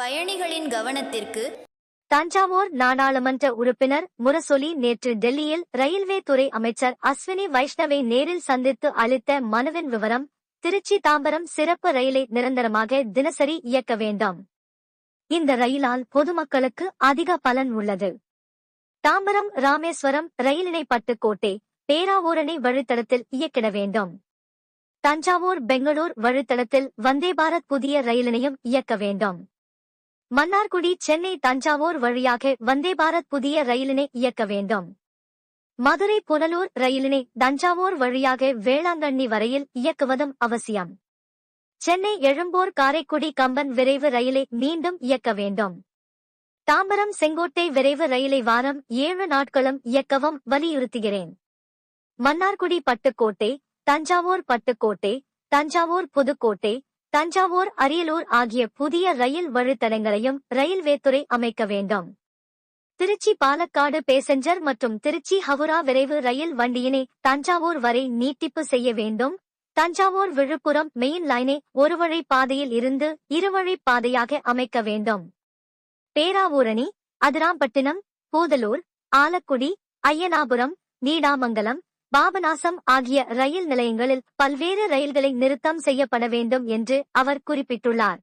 பயணிகளின் கவனத்திற்கு தஞ்சாவூர் நாடாளுமன்ற உறுப்பினர் முரசொலி நேற்று டெல்லியில் ரயில்வே துறை அமைச்சர் அஸ்வினி வைஷ்ணவை நேரில் சந்தித்து அளித்த மனுவின் விவரம் திருச்சி தாம்பரம் சிறப்பு ரயிலை நிரந்தரமாக தினசரி இயக்க வேண்டாம். இந்த ரயிலால் பொதுமக்களுக்கு அதிக பலன் உள்ளது. தாம்பரம் ராமேஸ்வரம் ரயிலினை பட்டுக்கோட்டை பேராவூரணி வழித்தடத்தில் இயக்கிட வேண்டும். தஞ்சாவூர் பெங்களூர் வழித்தடத்தில் வந்தே பாரத் புதிய ரயிலினையும் இயக்க வேண்டும். மன்னார்குடி சென்னை தஞ்சாவூர் வழியாக வந்தே பாரத் புதிய ரயிலினை இயக்க வேண்டும். மதுரை புனலூர் ரயிலினை தஞ்சாவூர் வழியாக வேளாங்கண்ணி வரையில் இயக்குவதும் அவசியம். சென்னை எழும்பூர் காரைக்குடி கம்பன் விரைவு ரயிலை மீண்டும் இயக்க வேண்டும். தாம்பரம் செங்கோட்டை விரைவு ரயிலை வாரம் ஏழு நாட்களும் இயக்கவும் வலியுறுத்துகிறேன். மன்னார்குடி பட்டுக்கோட்டை தஞ்சாவூர் பட்டுக்கோட்டை தஞ்சாவூர் புதுக்கோட்டை தஞ்சாவூர் அரியலூர் ஆகிய புதிய ரயில் வழித்தடங்களையும் ரயில்வே துறை அமைக்க வேண்டும். திருச்சி பாலக்காடு பேசஞ்சர் மற்றும் திருச்சி ஹவுரா விரைவு ரயில் வண்டியினை தஞ்சாவூர் வரை நீட்டிப்பு செய்ய வேண்டும். தஞ்சாவூர் விழுப்புரம் மெயின் லைனை ஒரு வழி பாதையில் இருந்து இருவழி பாதையாக அமைக்க வேண்டும். பேராவூரணி அதிராம்பட்டினம் பூதலூர் ஆலக்குடி அய்யனாபுரம் நீடாமங்கலம் பாபநாசம் ஆகிய ரயில் நிலையங்களில் பல்வேறு ரயில்களை நிறுத்தம் செய்யப்பட வேண்டும் என்று அவர் குறிப்பிட்டுள்ளார்.